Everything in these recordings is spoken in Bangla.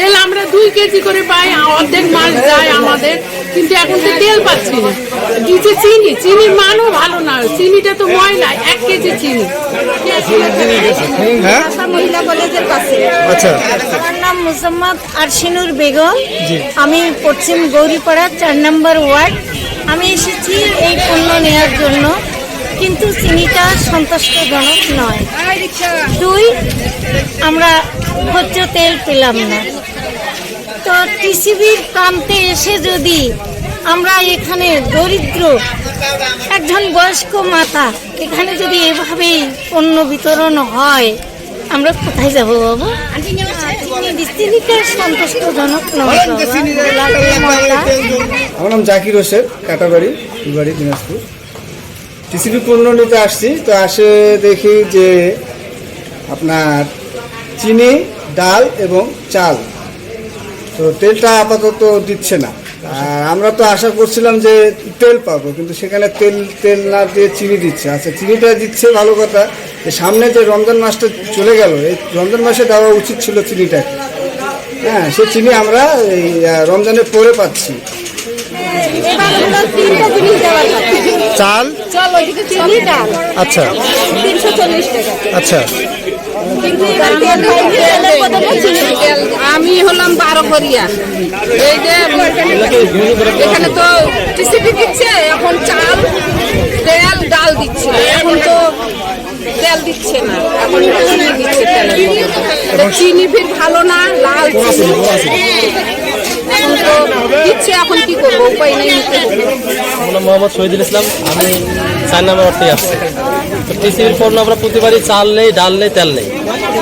তেল আমরা দুই কেজি করে পাই অর্ধেক মাস যায় আমাদের কিন্তু এখন তো তেল পাচ্ছি না। দিচ্ছে চিনি চিনির মানও ভালো না চিনিটা তো ময়লা এক কেজি চিনি। হ্যাঁ? মহিলা কলেজের পাশে। আচ্ছা। আমার নাম মুসাম্মদ আরশিনুর বেগম। আমি পশ্চিম গৌরীপাড়া চার নম্বর ওয়ার্ড। আমি এসেছি এই পণ্য নেওয়ার জন্য। কিন্তু চিনিটা সন্তুষ্টজনক নয়। দুই, আমরা ভোজ্য তেল পেলাম না। তো টিসিবির প্রান্তে এসে যদি আমরা এখানে দরিদ্র একজন বয়স্ক মাতা, এখানে যদি এভাবেই পণ্য বিতরণ হয়, আমরা কোথায় যাব বাবু? চিনিটা সন্তুষ্টজনক নয়। আমার নাম জাকির হোসেন, কাটাবাড়ি দিনাজপুর। টিসিবি পণ্য নিতে আসছি, তো আসে দেখি যে আপনার চিনি, ডাল এবং চাল। তো তেলটা আপাতত দিচ্ছে না। আর আমরা তো আশা করছিলাম যে তেল পাবো, কিন্তু সেখানে তেল তেল না দিয়ে চিনি দিচ্ছে। আচ্ছা চিনিটা দিচ্ছে ভালো কথা, যে সামনে যে রমজান মাসটা চলে গেল, এই রমজান মাসে দেওয়া উচিত ছিল চিনিটাকে। হ্যাঁ সে চিনি আমরা এই রমজানের পরে পাচ্ছি। চাল? আচ্ছা। আচ্ছা। আমি হলাম বারো করিয়া এই যে এখানে তো টিসিপি দিচ্ছে এখন চাল তেল ডাল দিচ্ছে। এখন তো তেল দিচ্ছে না। এখন চিনি দিচ্ছে চিনি ফির ভালো না লাল চিনি। দিচ্ছে এখন কি করব? উপায় নেই আমার মোহাম্মদ শহীদুল ইসলাম। আমি চার নম্বর অর্থে আসছি তো টিসিবির পণ্য আমরা প্রতিবারই চাল নেই ডাল নেই তেল নেই।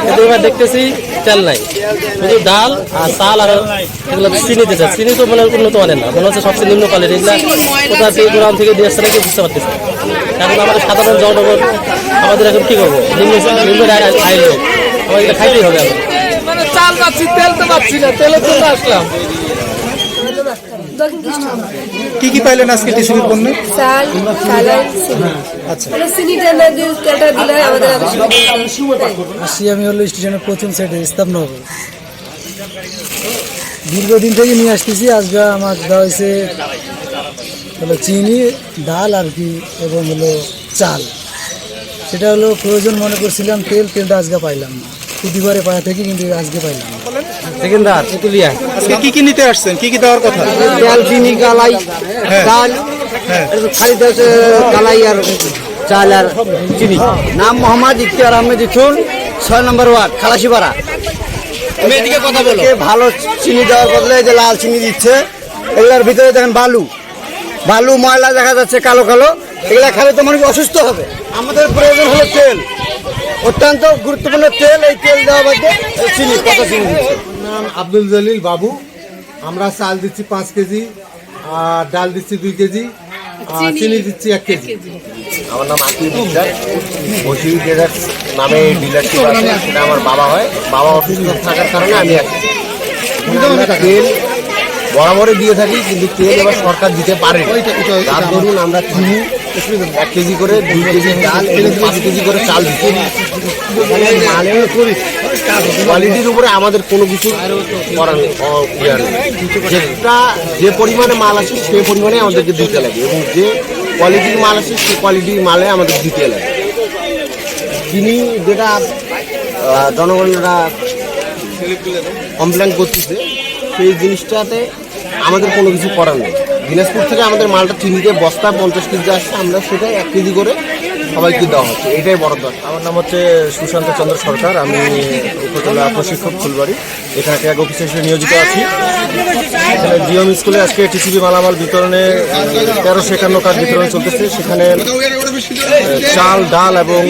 কিন্তু এবার দেখতেছি তেল নাই। শুধু ডাল আর চাল আর এগুলো চিনি দিচ্ছে। চিনি তো মানে উন্নত মানের না। মনে হচ্ছে সবচেয়ে নিম্ন কালের এগুলা কোথা থেকে দূরান থেকে দিয়ে আসছে নাকি বুঝতে পারতেছি। এখন আমাদের সাধারণ জনগণ আমাদের এখন কি করব? নিম্ন নিম্ন আয়- লোক আমাদের খাইতেই হবে এখন। মানে চাল পাচ্ছি তেল তো পাচ্ছি না। তেলের জন্য আসলাম। কি কি পাইলেন আজকে টিসিবি পণ্য? চাল আচ্ছা। মানে। আসি আমি হলো স্টেশনের প্রথম সাইডে ইস্তাবনগর দীর্ঘদিন থেকে নিয়ে আসতেছি আজকে আমার দেওয়া হয়েছে হলো চিনি ডাল আর কি এবং হলো চাল। সেটা হলো প্রয়োজন মনে করছিলাম তেল তেলটা আজকে পাইলাম না। প্রতিবারে পাওয়া থেকে কিন্তু আজকে পাইলাম না। আজকে কি কি নিতে আসছেন? কি কি দেওয়ার কথা? তেল চিনি কালাই হ্যাঁ। চাল হ্যাঁ। খালি কালাই আর চাল আর চিনি। নাম মোহাম্মদ ইখতিয়ার আহমেদ ইথুন ছয় নম্বর ওয়ার্ড খালাসিপাড়া। তুমি এদিকে কথা বলো। ভালো চিনি দেওয়ার বদলে যে লাল চিনি দিচ্ছে এগুলার ভিতরে দেখেন বালু। বালু ময়লা দেখা যাচ্ছে কালো কালো এগুলা খালে তো মানুষ অসুস্থ হবে। আমাদের প্রয়োজন হলো তেল। অত্যন্ত গুরুত্বপূর্ণ তেল এই তেল দেওয়া বাদে চিনি কত চিনি দিচ্ছে। নাম আব্দুল জলিল বাবু। আমরা চাল দিচ্ছি পাঁচ কেজি আর ডাল দিচ্ছি দুই কেজি আর চিনি দিচ্ছি এক কেজি। আমার নাম আকিব বিশ্বাস বসি ট্রেডার্স নামে ডিলারশিপ আছে। সেটা আমার বাবা হয়। বাবা অসুস্থ থাকার কারণে আমি তেল বরাবরই দিয়ে থাকি কিন্তু তেল এবার সরকার দিতে পারে। তার ধরুন আমরা চিনি এক কেজি করে দুই কেজি ডাল এবং পাঁচ কেজি করে চাল মালের কোয়ালিটির উপরে আমাদের কোনো কিছু করার নেই, ইয়ে। যেটা যে পরিমাণে মাল আছে সেই পরিমাণে আমাদেরকে দিতে লাগে এবং যে কোয়ালিটির মাল আছে সেই কোয়ালিটির মালে আমাদের দিতে লাগে। তিনি যেটা জনগণরা কমপ্লেন করতেছে সেই জিনিসটাতে আমাদের কোনো কিছু করার নেই। দিনাজপুর থেকে আমাদের মালটা চিনিতে বস্তা, পঞ্চাশ কেজি আসছে আমরা সেটাই এক কেজি করে সবাইকে দেওয়া হচ্ছে। এটাই বড় দরকার আমার নাম হচ্ছে সুশান্ত চন্দ্র সরকার। আমি উপজেলা প্রশিক্ষক ফুলবাড়ি। এখানে এক অফিসে এসে নিয়োজিত আছি। এখানে জিএম স্কুলে আজকে টিসিবি মালামাল বিতরণে তেরোশো একান্ন কার্ড বিতরণ চলতেছে। সেখানে চাল, ডাল এবং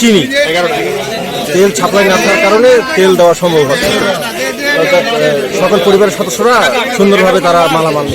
চিনি। তেল ছাপলাই না থাকার কারণে তেল দেওয়া সম্ভব হচ্ছে সকল পরিবারের সদস্যরা সুন্দরভাবে তারা মালামাল